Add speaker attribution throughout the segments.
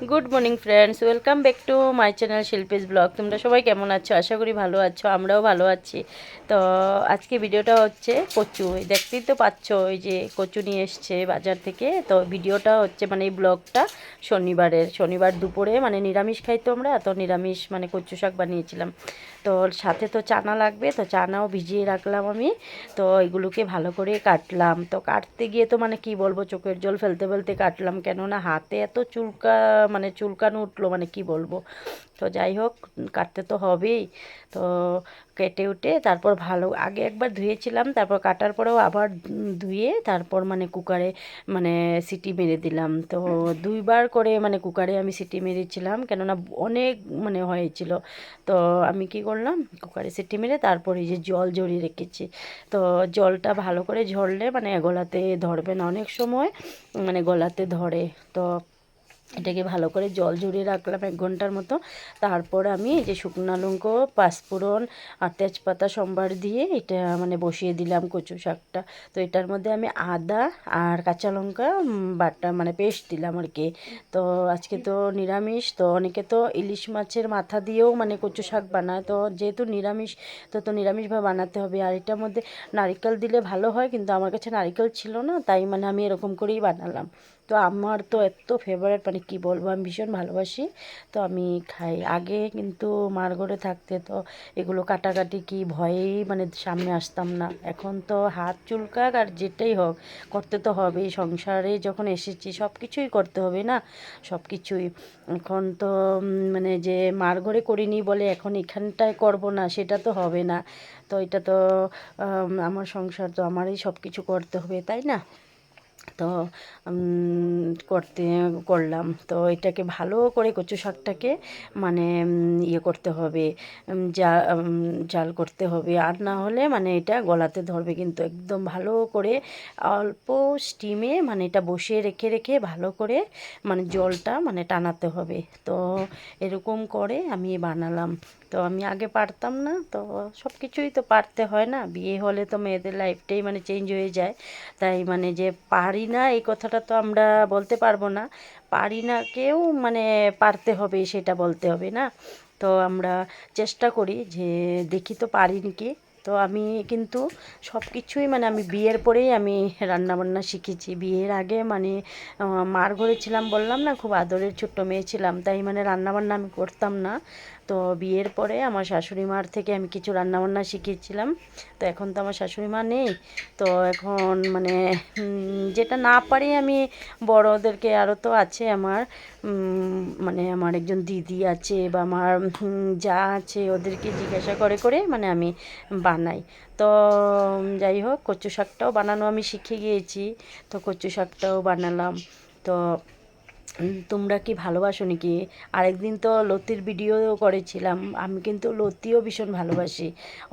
Speaker 1: Good morning friends welcome back to my channel Shilpi's blog তোমরা সবাই কেমন আছো? আশা করি ভালো আছো, আমরাও ভালো আছি। তো আজকে ভিডিওটা হচ্ছে কচু। দেখতেই তো পাচ্ছ, ওই যে কচু নিয়ে এসছে বাজার থেকে। তো ভিডিওটা হচ্ছে মানে এই ব্লগটা শনিবারের। শনিবার দুপুরে মানে নিরামিষ খাই তো আমরা তো নিরামিষ মানে কচু শাক বানিয়েছিলাম। তো সাথে তো চানা লাগবে, তো চানাও ভিজিয়ে রাখলাম আমি। তো এগুলোকে ভালো করে কাটলাম। তো কাটতে গিয়ে তো মানে কি বলব, চোখের জল ফেলতে ফেলতে কাটলাম। কেননা হাতে এত চুলকা মানে চুলকানো উঠল মানে কি বলব? তো যাই হোক, কাটতে তো হবেই। তো কেটে উঠে তারপর ভালো, আগে একবার ধুয়েছিলাম, তারপর কাটার পরেও আবার ধুয়ে তারপর মানে কুকারে মানে সিটি মেরে দিলাম। তো দুইবার করে মানে কুকারে আমি সিটি মেরেছিলাম, কেননা অনেক মানে হয়েছিল। তো আমি কি করলাম, কুকারে সিটি মেরে তারপর এই যে জল জড়িয়ে রেখেছি। তো জলটা ভালো করে ঝরলে মানে গলাতে ধরবে না, অনেক সময় মানে গলাতে ধরে। তো এটাকে ভালো করে জল ঝরিয়ে রাখলাম এক ঘণ্টার মতো। তারপর আমি এই যে শুকনো লঙ্কা, পাঁচফোড়ন আর তেজপাতা সম্বার দিয়ে এটা মানে বসিয়ে দিলাম কচু শাকটা। তো এটার মধ্যে আমি আদা আর কাঁচা লঙ্কা বাটা মানে পেস্ট দিলাম আর কি। তো আজকে তো নিরামিষ, তো অনেকে তো ইলিশ মাছের মাথা দিয়েও মানে কচু শাক বানায়। তো যেহেতু নিরামিষ, তো তো নিরামিষভাবে বানাতে হবে। আর এটার মধ্যে নারকেল দিলে ভালো হয়, কিন্তু আমার কাছে নারকেল ছিল না, তাই মানে আমি এরকম করেই বানালাম। তো আমার তো এত ফেভারেট মানে কি বলব, আমি ভীষণ ভালোবাসি। তো আমি খাই। আগে কিন্তু মার ঘরে থাকতে তো এগুলো কাটাকাটি কি ভয়েই মানে সামনে আসতাম না। এখন তো হাত চুলকাক আর যেটাই হোক, করতে তো হবেই। সংসারে যখন এসেছি সব কিছুই করতে হবে না? সব কিছুই এখন তো মানে যে মার ঘরে করিনি বলে এখন এখানটায় করব না, সেটা তো হবে না। তো এটা তো আমার সংসার তো আমারই সব কিছু করতে হবে, তাই না? তো করতে করলাম। তো এটাকে ভালো করে কচু শাকটাকে মানে ইয়ে করতে হবে। উম, জা জাল করতে হবে। আর না হলে মানে এটা গলাতে ধরবে কিন্তু একদম ভালো করে অল্প স্টিমে মানে এটা বসিয়ে রেখে রেখে ভালো করে মানে জলটা মানে টানাতে হবে। তো এরকম করে আমি বানালাম। তো আমি আগে পারতাম না। তো সব কিছুই তো পারতে হয় না। বিয়ে হলে তো মেয়েদের লাইফটাই মানে চেঞ্জ হয়ে যায়। তাই মানে যে পারি না, এই কথাটা তো আমরা বলতে পারব না। পারি না কেউ মানে পারতে হবে, সেটা বলতে হবে না। তো আমরা চেষ্টা করি যে দেখি তো পারি নাকি তো আমি কিন্তু সব কিছুই মানে আমি বিয়ের পরেই আমি রান্নাবান্না শিখেছি। বিয়ের আগে মানে মার ঘরে ছিলাম, বললাম না, খুব আদরের ছোট্ট মেয়ে ছিলাম। তাই মানে রান্নাবান্না আমি করতাম না। তো বিয়ের পরে আমার শাশুড়ি মার থেকে আমি কিছু রান্নাবান্না শিখেছিলাম। তো এখন তো আমার শাশুড়ি মা নেই। তো এখন মানে যেটা না পারি আমি বড়োদেরকে আরও তো আছে আমার। মানে আমার একজন দিদি আছে বা আমার যা আছে ওদেরকে জিজ্ঞাসা করে করে মানে আমি বানাই। তো যাই হোক, কচু শাকটাও বানানো আমি শিখে গিয়েছি। তো কচু শাকটাও বানালাম। তো তোমরা কি ভালোবাসো নাকি? আরেকদিন তো লতির ভিডিও করেছিলাম। আমি কিন্তু লতিও ভীষণ ভালোবাসি।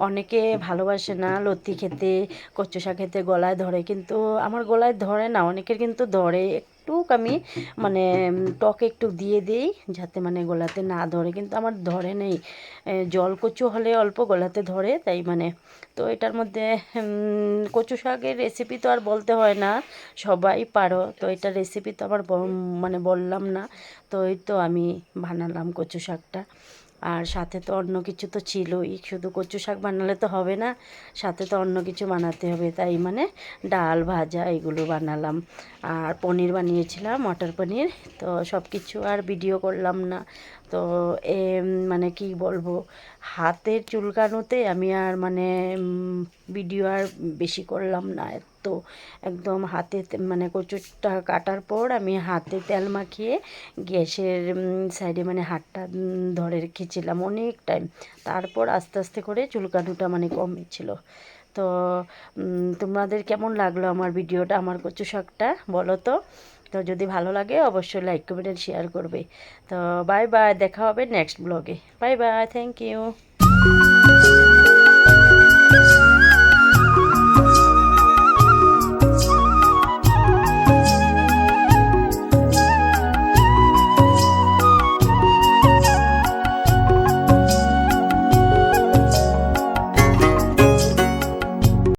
Speaker 1: অনেকে ভালোবাসে না লতি খেতে, কচু শাক খেতে গলায় ধরে, কিন্তু আমার গলায় ধরে না, অনেকের কিন্তু ধরে একটু আমি মানে টক একটু দিয়ে দিই যাতে মানে গলাতে না ধরে। কিন্তু আমার ধরে নেই। জল কচু হলে অল্প গলাতে ধরে, তাই মানে। তো এটার মধ্যে কচু শাকের রেসিপি তো আর বলতে হয় না, সবাই পারো। তো এটা রেসিপি তো আমার মানে বললাম না। তো এই তো আমি বানালাম কচু শাকটা। আর সাথে তো অন্য কিছু তো ছিলই। শুধু কচু শাক বানালে তো হবে না, সাথে তো অন্য কিছু বানাতে হবে। তাই মানে ডাল, ভাজা এগুলো বানালাম। আর পনির বানিয়েছিলাম, মটর পনির। তো সব কিছু আর ভিডিও করলাম না। তো এ মানে কি বলব, হাতের চুলকানোতে আমি আর মানে ভিডিও আর বেশি করলাম না। এত একদম হাতে মানে কচুরটা কাটার পর আমি হাতে তেল মাখিয়ে গ্যাসের সাইডে মানে হাতটা ধরে রেখেছিলাম অনেক টাইম তারপর আস্তে আস্তে করে চুলকানোটা মানে কমেছিল তো তোমাদের কেমন লাগল আমার ভিডিওটা, আমার কচু শাকটা, বলো তো? তো যদি ভালো লাগে অবশ্যই লাইক কমেন্ট শেয়ার করবে। তো বাই বাই দেখা হবে নেক্সট ব্লগে বাই বাই থ্যাংক ইউ